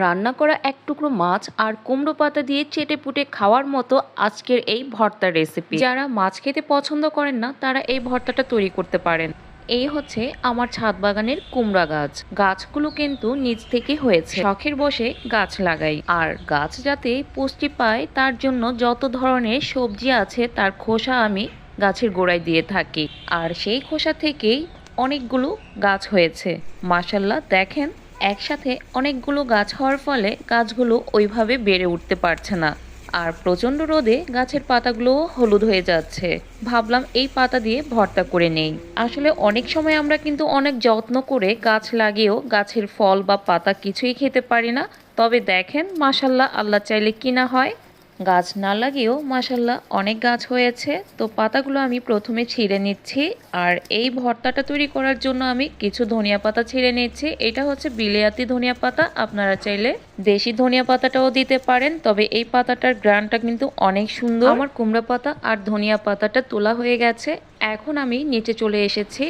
রান্না করা এক টুকরো মাছ আর কুমড়ো পাতা দিয়ে চেটে পুটে খাওয়ার মতো আজকের এই ভর্তার রেসিপি যারা মাছ খেতে পছন্দ করেন না, তারা এই ভর্তাটা তৈরি করতে পারেন। এই হচ্ছে আমার ছাদ বাগানের কুমড়া গাছ। গাছগুলো কিন্তু নিজ থেকে হয়েছে। শখের বসে গাছ লাগাই। আর গাছ যাতে পুষ্টি পায়, তার জন্য যত ধরনের সবজি আছে, তার খোসা আমি গাছের গোড়ায় দিয়ে থাকি। আর সেই খোসা থেকেই অনেকগুলো গাছ হয়েছে। মাসাল্লাহ দেখেন একসাথে অনেকগুলো গাছ হওয়ার ফলে গাছগুলো ওইভাবে বেড়ে উঠতে পারছে না। আর প্রচণ্ড রোদে গাছের পাতাগুলোও হলুদ হয়ে যাচ্ছে। ভাবলাম এই পাতা দিয়ে ভর্তা করে নেই। আসলে অনেক সময় আমরা কিন্তু অনেক যত্ন করে গাছ লাগিয়েও গাছের ফল বা পাতা কিছুই খেতে পারি না। তবে দেখেন মাসাল্লাহ আল্লাহ চাইলে কিনা হয়। গাছ না লাগিয়েও মাসাল্লাহ অনেক গাছ হয়েছে। তো পাতাগুলো আমি প্রথমে ছিঁড়ে নিচ্ছি আর এই ভর্তাটা তৈরি করার জন্য আমি কিছু ধনিয়া পাতা ছিঁড়ে নিচ্ছি। এটা হচ্ছে বিলিয়াতি ধনিয়া পাতা। আপনারা চাইলে দেশি ধনিয়া পাতাটাও দিতে পারেন, তবে এই পাতাটার গ্রানটা কিন্তু অনেক সুন্দর। আমার কুমড়া পাতা আর ধনিয়া পাতাটা তোলা হয়ে গেছে। এখন আমি নিচে চলে এসেছি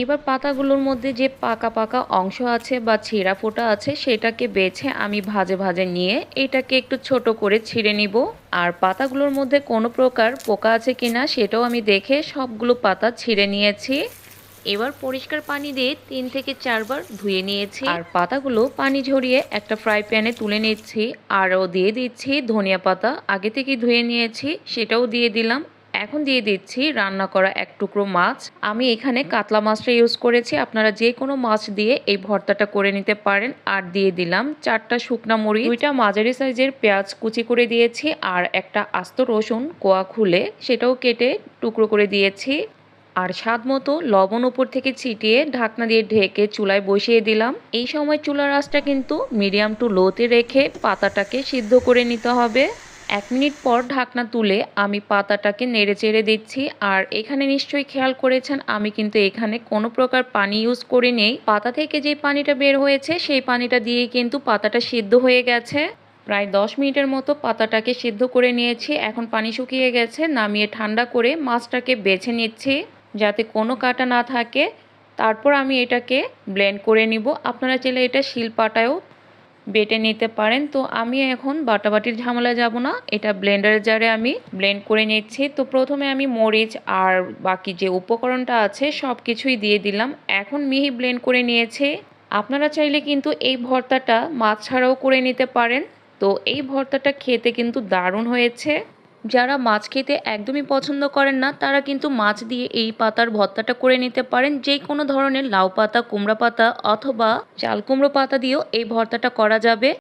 এবার পাতাগুলোর মধ্যে যে পাকা পাকা অংশ আছে বা ছেঁড়া ফোটা আছে, সেটাকে বেছে আমি ভাজে ভাজে নিয়ে এটাকে একটু ছোট করে ছিঁড়ে নিব। আর পাতাগুলোর মধ্যে কোনো প্রকার পোকা আছে কিনা সেটাও আমি দেখে সবগুলো পাতা ছিঁড়ে নিয়েছি। এবার পরিষ্কার পানি দিয়ে তিন থেকে চারবার ধুয়ে নিয়েছি। আর পাতাগুলো পানি ঝরিয়ে একটা ফ্রাই প্যানে তুলে নিচ্ছি। আরও দিয়ে দিচ্ছি ধনিয়া পাতা। আগে থেকে ধুয়ে নিয়েছি, সেটাও দিয়ে দিলাম। এখন দিয়ে দিচ্ছি রান্না করা এক টুকরো মাছ। আমি এখানে কাতলা মাছটা ইউজ করেছি। আপনারা যে কোনো মাছ দিয়ে এই ভর্তাটা করে নিতে পারেন। আর দিয়ে দিলাম চারটা শুকনা মরিচ। দুইটা মাঝারি সাইজের পেঁয়াজ কুচি করে দিয়েছি আর একটা আস্ত রসুন কোয়া খুলে। সেটাও কেটে টুকরো করে দিয়েছি। আর স্বাদ মতো লবণ উপর থেকে ছিটিয়ে ঢাকনা দিয়ে ঢেকে চুলায় বসিয়ে দিলাম। এই সময় চুলার আঁচটা কিন্তু মিডিয়াম টু লোতে রেখে পাতাটাকে সিদ্ধ করে নিতে হবে। এক মিনিট পর ঢাকনা তুলে আমি পাতাটাকে নেড়ে চেড়ে দিচ্ছি আর এখানে নিশ্চয়ই খেয়াল করেছেন, আমি কিন্তু এখানে কোনো প্রকার পানি ইউজ করে নেই। পাতা থেকে যে পানিটা বের হয়েছে, সেই পানিটা দিয়ে কিন্তু পাতাটা সিদ্ধ হয়ে গেছে। প্রায় দশ মিনিটের মতো পাতাটাকে সিদ্ধ করে নিয়েছি, এখন পানি শুকিয়ে গেছে, নামিয়ে ঠান্ডা করে মাছটাকে বেছে নিচ্ছি, যাতে কোনো কাটা না থাকে। তারপর আমি এটাকে ব্লেন্ড করে নিব। আপনারা চাইলে এটা শিল শিলপাটায়ও বেটে নিতে পারেন। তো আমি এখন বাটাবাটির ঝামেলা যাব না। এটা ব্লেন্ডার জারে আমি ব্লেন্ড করে নিচ্ছি। তো প্রথমে আমি মরিচ আর বাকি যে উপকরণটা আছে সব কিছুই দিয়ে দিলাম। এখন মিহি ব্লেন্ড করে নিয়েছে। আপনারা চাইলে কিন্তু এই ভর্তাটা মাছ ছাড়াও করে নিতে পারেন। তো এই ভর্তাটা খেতে কিন্তু দারুণ হয়েছে। যারা মাছ খেতে একদমই পছন্দ করেন না, তারা কিন্তু মাছ দিয়ে এই পাতার ভর্তাটা করে নিতে পারেন। যে কোনো ধরনের লাউ পাতা, কুমড়া পাতা অথবা চাল কুমড়ো পাতা দিয়েও এই ভর্তাটা করা যাবে।